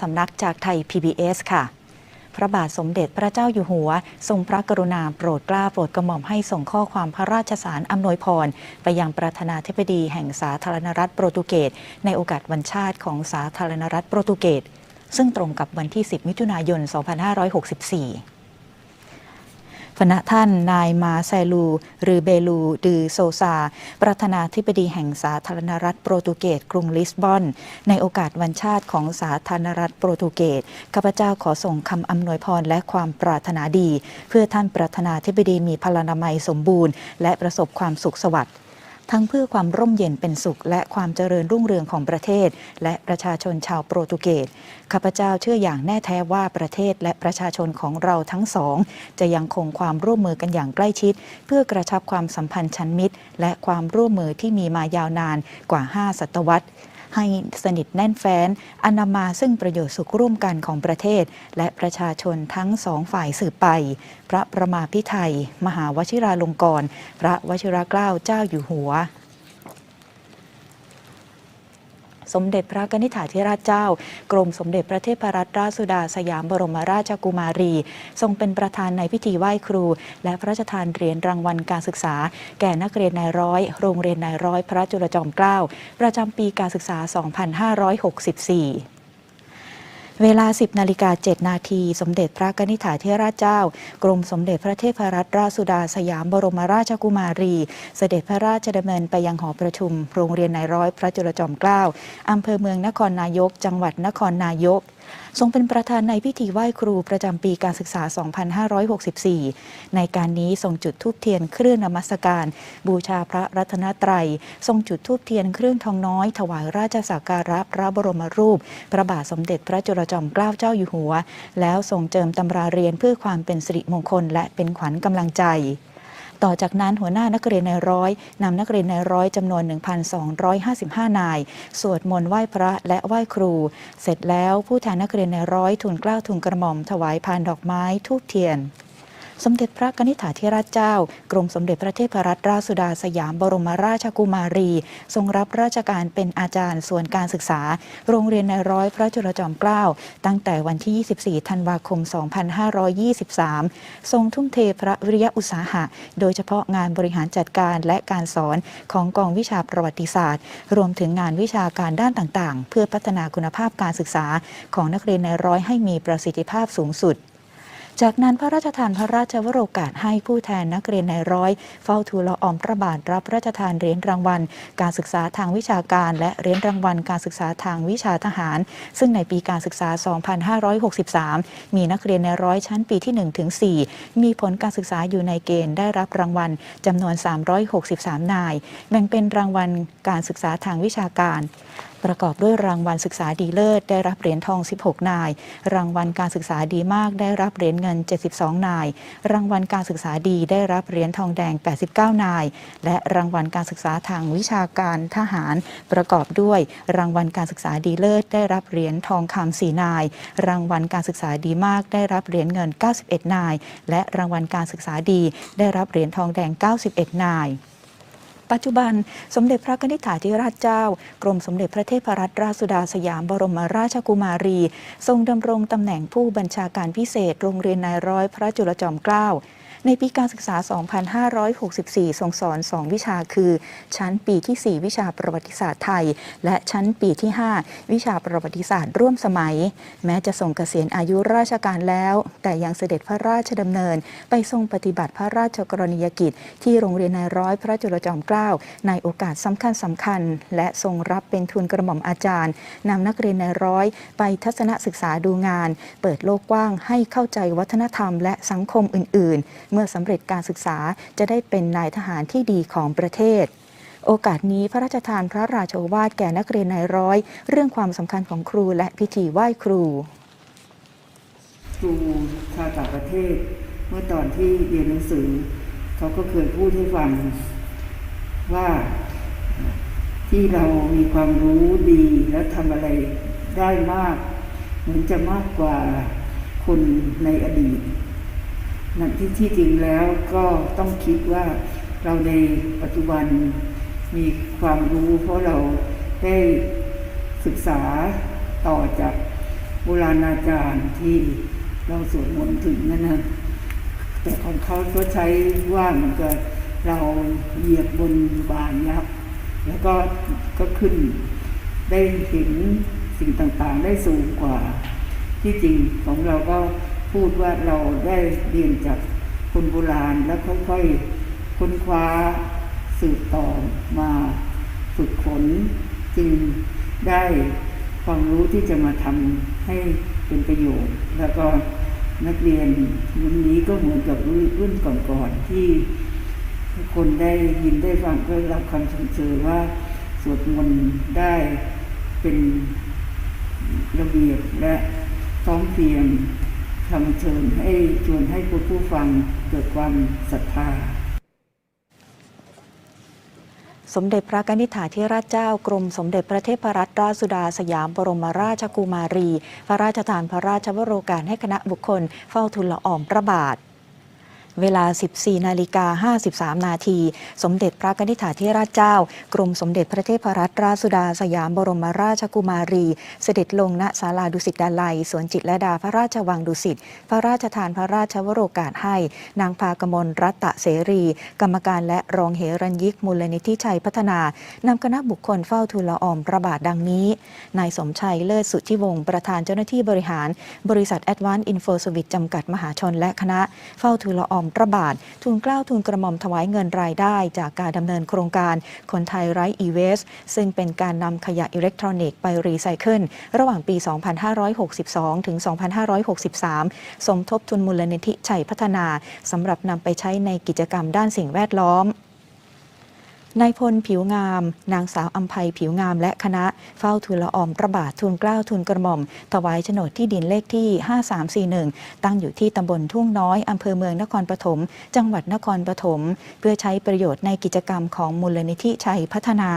สำนักจากไทย PBS ค่ะ พระบาทสมเด็จพระเจ้าอยู่หัว ทรงพระกรุณาโปรดเกล้าโปรดกระหม่อมให้ส่งข้อความพระราชสารอำนวยพร ไปยังประธานาธิบดีแห่งสาธารณรัฐโปรตุเกส ในโอกาสวันชาติของสาธารณรัฐโปรตุเกส ซึ่งตรงกับวันที่ 10 มิถุนายน 2564 พณะท่านนายมาไซลู หรือเบลู ดือโซซา ประธานาธิบดีแห่งสาธารณรัฐโปรตุเกสกรุงลิสบอน ในโอกาสวันชาติของสาธารณรัฐโปรตุเกสข้าพเจ้าขอส่งคำอำนวยพรและความปรารถนาดี เพื่อท่านประธานาธิบดีมีพลานามัยสมบูรณ์ และประสบความสุขสวัสดิ์ ทั้งเพื่อความร่มเย็นเป็นสุข และความเจริญรุ่งเรืองของประเทศ และประชาชนชาวโปรตุเกสข้าพเจ้าเชื่ออย่างแน่แท้ว่าประเทศและประชาชนของเราทั้งสอง จะยังคงความร่วมมือกันอย่างใกล้ชิด เพื่อกระชับความสัมพันธ์ชั้นมิตร และความร่วมมือที่มีมายาวนานกว่า 5 ศตวรรษ ให้สนิทแน่นแฟ้นอนนามาซึ่งประโยชน์สุขร่วมกันของประเทศ และประชาชนทั้งสองฝ่ายสืบไป พระประมาพิไทย มหาวชิราลงกรณ์พระวชิรเกล้าเจ้าอยู่หัว สมเด็จพระกนิษฐาธิราชเจ้า กรมสมเด็จพระเทพรัตนราชสุดาสยามบรมราชกุมารี ทรงเป็นประธานในพิธีไหว้ครู และพระราชทานเหรียญรางวัลการศึกษา แก่นักเรียนนายร้อย โรงเรียนนายร้อย พระจุลจอมเกล้าประจำปีการศึกษา 2564 เวลา 10นาฬิกา7นาทีสมเด็จพระกนิษฐาธิราชเจ้า กรมสมเด็จพระเทพรัตนราชสุดาสยามบรมราชกุมารี เสด็จพระราชดำเนินไปยังหอประชุม โรงเรียนนายร้อยพระจุลจอมเกล้าอำเภอเมืองนครนายก จังหวัดนครนายก ทรงเป็นประธานในพิธีไหว้ครูประจำปีการศึกษา 2564 ในการนี้ทรงจุดธูปเทียนเครื่องนมัสการ บูชาพระรัตนตรัย ทรงจุดธูปเทียนเครื่องทองน้อย ถวายราชสักการะพระบรมรูป พระบาทสมเด็จพระจุลจอมเกล้าเจ้าอยู่หัว แล้วทรงเจิมตำราเรียนเพื่อความเป็นสิริมงคลและเป็นขวัญกำลังใจ ต่อจากนั้นหัวหน้านักเรียนในร้อยนำนักเรียนในร้อยจำนวน 1,255 นาย สวดมนต์ไหว้พระและไหว้ครู เสร็จแล้วผู้แทนนักเรียนในร้อยทูลเกล้าทูลกระหม่อมถวายพานดอกไม้ทูบเทียน สมเด็จพระกนิษฐาธิราชเจ้า กรมสมเด็จพระเทพรัตนราชสุดาสยามบรมราชกุมารี ทรงรับราชการเป็นอาจารย์ส่วนการศึกษา โรงเรียนในร้อยพระจุลจอมเกล้าตั้งแต่วันที่ 24 ธันวาคม 2523 ทรงทุ่มเทพระวิริยะอุตสาหะ โดยเฉพาะงานบริหารจัดการและการสอนของกองวิชาประวัติศาสตร์ รวมถึงงานวิชาการด้านต่างๆ เพื่อพัฒนาคุณภาพการศึกษาของนักเรียนในร้อยให้มีประสิทธิภาพสูงสุด จากนั้นพระราชทานพระราชวโรกาสให้ผู้แทนนักเรียนในร้อย เฝ้าทูลละอองพระบาทรับพระราชทานเหรียญรางวัล การศึกษาทางวิชาการ และเหรียญรางวัลการศึกษาทางวิชาทหาร ซึ่งในปีการศึกษา 2563 มีนักเรียนในร้อยชั้นปีที่1ถึง4มีผลการศึกษาอยู่ในเกณฑ์ได้รับรางวัลจำนวน 363 นาย แบ่งเป็นรางวัลการศึกษาทางวิชาการประกอบด้วยรางวัลศึกษาดีเลิศ ได้รับเหรียญทอง 16 นาย รางวัลการศึกษาดีมาก ได้รับเหรียญเงิน 72 นาย รางวัลการศึกษาดีได้รับเหรียญทองแดง 89 นาย และรางวัลการศึกษาทางวิชาการทหาร ประกอบด้วย รางวัลการศึกษาดีเลิศ ได้รับเหรียญทองคำ4นาย รางวัลการศึกษาดีมาก ได้รับเหรียญเงิน 91 นาย และรางวัลการศึกษาดี ได้รับเหรียญทองแดง 91 นาย ปัจจุบันสมเด็จพระนิษฐาธิราชเจ้า กรมสมเด็จพระเทพรัตนราชสุดาสยามบรมราชกุมารี ทรงดำรงตำแหน่งผู้บัญชาการพิเศษ โรงเรียนนายร้อยพระจุลจอมเกล้า ในปีการศึกษา 2564 ทรงสอน 2 วิชาคือ ชั้นปีที่ 4 วิชาประวัติศาสตร์ไทย และชั้นปีที่ 5 วิชาประวัติศาสตร์ร่วมสมัย แม้จะทรงเกษียณอายุราชการแล้ว แต่ยังเสด็จพระราชดำเนิน ไปทรงปฏิบัติพระราชกรณียกิจ ที่โรงเรียนนายร้อยพระจุลจอมเกล้าในโอกาสสำคัญสำคัญ และทรงรับเป็นทุนกระหม่อมอาจารย์นำนักเรียนนายร้อย ไปทัศนศึกษาดูงาน เปิดโลกกว้างให้เข้าใจวัฒนธรรมและสังคมอื่น ๆเมื่อสำเร็จการศึกษาจะได้เป็นนายทหารที่ดีของประเทศ โอกาสนี้พระราชทานพระราชโอวาทแก่นักเรียนนายร้อย เรื่องความสำคัญของครูและพิธีไหว้ครู ครูชาวต่างประเทศ เมื่อตอนที่เรียนหนังสือ เขาก็เคยพูดให้ฟังว่าที่เรามีความรู้ดีและทำอะไรได้มาก เหมือนจะมากกว่าคนในอดีต นั่นที่ที่จริงแล้วก็ต้องคิดว่าเราในปัจจุบันมีความรู้เพราะเราได้ศึกษาต่อจากโบราณอาจารย์ที่เราสวดมนต์ถึงนั่นนะแต่ของเขาก็ใช้ว่าเหมือนกับเราเหยียบบนบานยักษ์แล้วก็ก็ขึ้นได้เห็นสิ่งต่างๆ ได้สูงกว่า ที่จริงของเราก็ พูดว่าเราได้เรียนจากคนโบราณแล้วค่อยๆค้นคว้าสืบต่อมาฝึกฝนจึงได้ความรู้ที่จะมาทำให้เป็นประโยชน์ แล้วก็นักเรียนรุ่นนี้ก็เหมือนกับรุ่นก่อนๆที่ทุกคนได้ยินได้ฟังก็รับคำชมเชยว่าสวดมนต์ได้เป็นระเบียบและพร้อมเพรียง คำเชิญให้ชวนให้ผู้ผู้ฟังเกิดความศรัทธา สมเด็จพระนิธิถาธิราชเจ้ากรมสมเด็จพระเทพรัตนราชสุดาสยามบรมราชกุมารี พระราชทานพระราชวโรกาสให้คณะบุคคลเฝ้าทูลละอองพระบาท เวลา 14 นาฬิกา 53 นาที สมเด็จพระนิธิถาธิราชเจ้า กรมสมเด็จพระเทพรัตนราชสุดาสยามบรมราชกุมารี เสด็จลงณศาลาดุสิตดาลัย สวนจิตรลดาพระราชวังดุสิต พระราชทานพระราชวโรกาสให้ นางพากมลรัตะเสรี กรรมการและรองเหรัญยิกมูลนิธิชัยพัฒนานำคณะบุคคลเฝ้าทูลละออมพระบาทดังนี้ นายสมชัยเลิศสุทธิวงศ์ประธานเจ้าหน้าที่บริหาร บริษัท Advanced Info Service จำกัดมหาชนและคณะเฝ้าทูลละออมพระบาท ทุนเกล้าทุนกระหม่อมถวายเงินรายได้ จากการดำเนินโครงการคนไทยไร้อีเวสซึ่งเป็นการนำขยะอิเล็กทรอนิกส์ไปรีไซเคิลระหว่างปี 2562 ถึง 2563 สมทบทุนมูลนิธิชัยพัฒนาสำหรับนำไปใช้ในกิจกรรมด้านสิ่งแวดล้อม นายพลผิวงาม นางสาวอัมภัยผิวงามและคณะเฝ้าทูลละออมระบาททูลเกล้าทูลกระหม่อม ถวายโฉนดที่ดินเลขที่ 5341 ตั้งอยู่ที่ตำบลทุ่งน้อยอำเภอเมืองนครปฐมจังหวัดนครปฐมเพื่อใช้ประโยชน์ในกิจกรรมของมูลนิธิชัยพัฒนา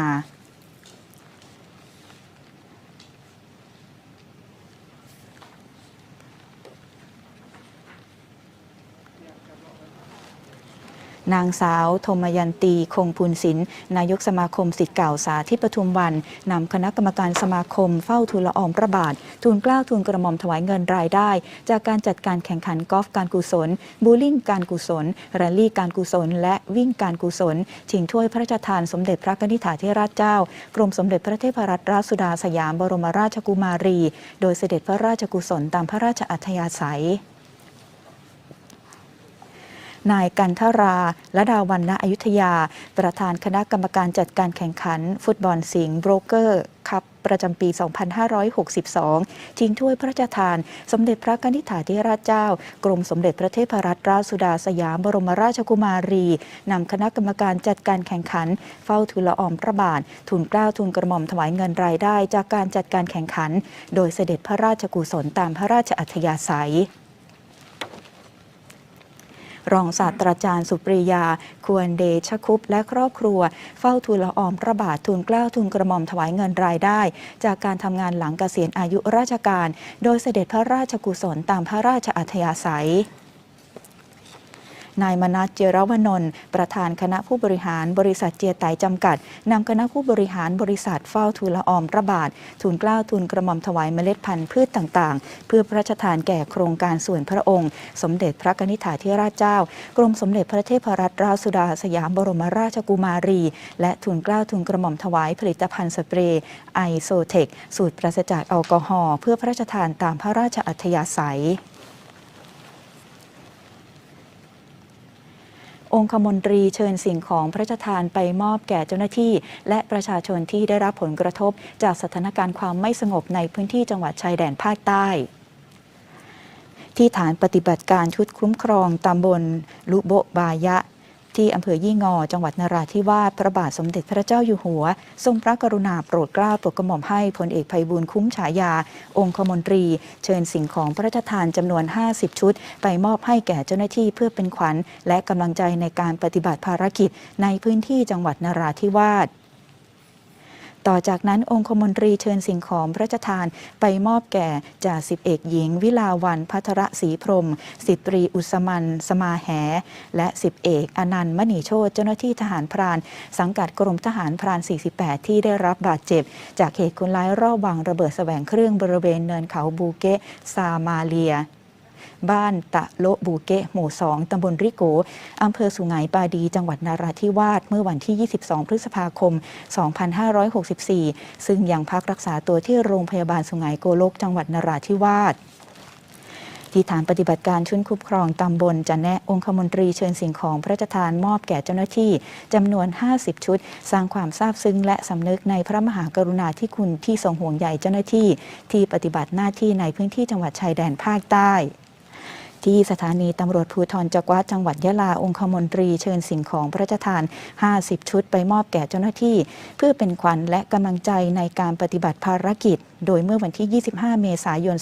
นางสาว ธมยันตี คงพูนศิลป์นายกสมาคมสิทธิ์เก่าสาธิตปทุมวันนำคณะกรรมการสมาคมเฝ้าทูลละอองระบาททูลเกล้าทูลกระหม่อมถวายเงินรายได้ จากการจัดการแข่งขันกอล์ฟการกุศล บูลิ่งการกุศลแรลลี่การกุศล และวิ่งการกุศลชิงถ้วยพระราชทานสมเด็จพระนิธิถาธิราชเจ้า กรมสมเด็จพระเทพรัตนราชสุดาสยามบรมราชกุมารี โดยเสด็จพระราชกุศลตามพระราชอัธยาศัย นายกันทราและดาวันณอยุธยา ประธานคณะกรรมการจัดการแข่งขัน ฟุตบอลสิงห์โบรกเกอร์คัพประจำปี 2562 ชิงถ้วยพระราชทาน สมเด็จพระนิธิถาธิราชเจ้า กรมสมเด็จพระเทพรัตนราชสุดาสยามบรมราชกุมารี นำคณะกรรมการจัดการแข่งขัน เฝ้าทูลละออมพระบาททูลเกล้าทูลกระหม่อมถวายเงินรายได้จากการจัดการแข่งขัน โดยเสด็จพระราชกุศลตามพระราชอัธยาศัย รองศาสตราจารย์สุปรียา ควรเดชคุปและครอบครัว เฝ้าทูลละอองพระบาททูลเกล้าทูลกระหม่อมถวายเงินรายได้ จากการทำงานหลังเกษียณอายุราชการ โดยเสด็จพระราชกุศลตามพระราชอัธยาศัย นายมนัสเจรวนนท์ประธานคณะผู้บริหารบริษัทเจียไตจำกัดนำคณะผู้บริหารบริษัทเฝ้าทูลละออมระบาททูลกล้าวทูลกระหม่อมถวายเมล็ดพันธุ์พืชต่างๆ เพื่อพระราชทานแก่โครงการส่วนพระองค์ สมเด็จพระนิธิถาธิราชเจ้า กรมสมเด็จพระเทพรัตนราชสุดาสยามบรมราชกุมารี และทูลกล้าวทูลกระหม่อมถวายผลิตภัณฑ์สเปรย์ไอโซเทคสูตรปราศจากแอลกอฮอล์เพื่อพระราชทานตามพระราชอัธยาศัย องคมนตรีเชิญสิ่งของพระราชทานไปมอบแก่เจ้าหน้าที่ และประชาชนที่ได้รับผลกระทบ จากสถานการณ์ความไม่สงบในพื้นที่จังหวัดชายแดนภาคใต้ที่ฐานปฏิบัติการชุดคุ้มครองตำบลลุโบบายะ ที่อำเภอยี่งอ จังหวัดนราธิวาสพระบาทสมเด็จพระเจ้าอยู่หัว ทรงพระกรุณาโปรดเกล้าโปรดกระหม่อมให้พลเอกภัยบูลคุ้มฉายา องคมนตรี เชิญสิ่งของพระราชทานจำนวน 50 ชุด ไปมอบให้แก่เจ้าหน้าที่เพื่อเป็นขวัญ และกำลังใจในการปฏิบัติภารกิจในพื้นที่จังหวัดนราธิวาส ต่อจากนั้นองคมนตรีเชิญสิ่งของพระราชทานไปมอบแก่จ่าสิบเอกหญิง วิลาวันพัทรศรีพรมสิตรีอุสมันสมาแห และสิบเอกอนันต์มณีโชตเจ้าหน้าที่ทหารพราน สังกัดกรมทหารพราน 48 ที่ได้รับบาดเจ็บ จากเหตุคนร้ายรอบวางระเบิดแสวงเครื่องบริเวณเนินเขาบูเกะซามาเลีย บ้านตะโลบูเกะหมู่ 2 ตำบลริโก อำเภอสุไหงปาดี จังหวัดนาราธิวาส เมื่อวันที่ 22 พฤษภาคม 2564 ซึ่งยังพักรักษาตัวที่โรงพยาบาลสุไหงโกลก จังหวัดนาราธิวาสที่ฐานปฏิบัติการชุนคุ้มครองตำบลจะแนะองคมนตรีเชิญสิ่งของพระราชทานมอบแก่เจ้าหน้าที่จำนวน 50 ชุด สร้างความซาบซึ้งและสำนึกในพระมหากรุณาธิคุณที่ทรงห่วงใยเจ้าหน้าที่ ที่ปฏิบัติหน้าที่ในพื้นที่จังหวัดชายแดนภาคใต้ ที่สถานีตำรวจภูธรจักวาจังหวัดยะลาองคมนตรีเชิญสิ่งของพระราชทาน 50 ชุดไปมอบแก่เจ้าหน้าที่ เพื่อเป็นขวัญและกำลังใจในการปฏิบัติภารกิจ โดยเมื่อวันที่ 25 เมษายน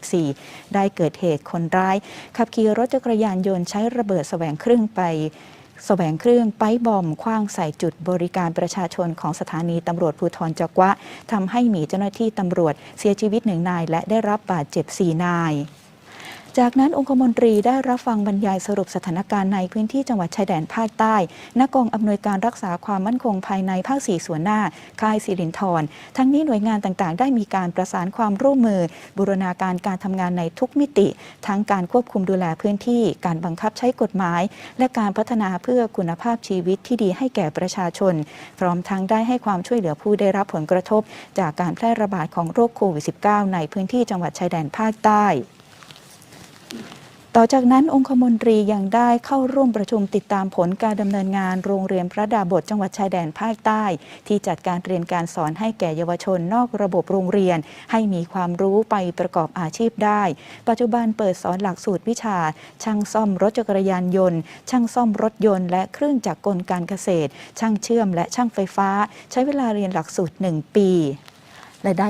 2564 ได้เกิดเหตุคนร้าย ขับขี่รถจักรยานยนต์ใช้ระเบิดแสวงเครื่องไปแสวงเครื่องไปบอมคว้างใส่จุดบริการประชาชนของสถานีตำรวจภูธรจักวะทำให้มีเจ้าหน้าที่ตำรวจเสียชีวิตหนึ่งนาย และได้รับบาดเจ็บสี่นาย จากนั้นองคมนตรีได้รับฟังบรรยายสรุปสถานการณ์ในพื้นที่จังหวัดชายแดนภาคใต้ณกองอำนวยการรักษาความมั่นคงภายในภาคสี่ส่วนหน้า ค่ายสิรินธรทั้งนี้หน่วยงานต่างๆ ได้มีการประสานความร่วมมือ บูรณาการการทำงานในทุกมิติ ทั้งการควบคุมดูแลพื้นที่ การบังคับใช้กฎหมาย และการพัฒนาเพื่อคุณภาพชีวิตที่ดีให้แก่ประชาชน พร้อมทั้งได้ให้ความช่วยเหลือผู้ได้รับผลกระทบ จากการแพร่ระบาดของโรคโควิด -19 ในพื้นที่จังหวัดชายแดนภาคใต้ ต่อจากนั้นองคมนตรียังได้เข้าร่วมประชุมติดตามผลการดำเนินงานโรงเรียนพระดาบทจังหวัดชายแดนภาคใต้ ที่จัดการเรียนการสอนให้แก่เยาวชนนอกระบบโรงเรียน ให้มีความรู้ไปประกอบอาชีพได้ ปัจจุบันเปิดสอนหลักสูตรวิชา ช่างซ่อมรถจักรยานยนต์ ช่างซ่อมรถยนต์ และเครื่องจักรกลการเกษตร ช่างเชื่อมและช่างไฟฟ้า ใช้เวลาเรียนหลักสูตร 1 ปีและได้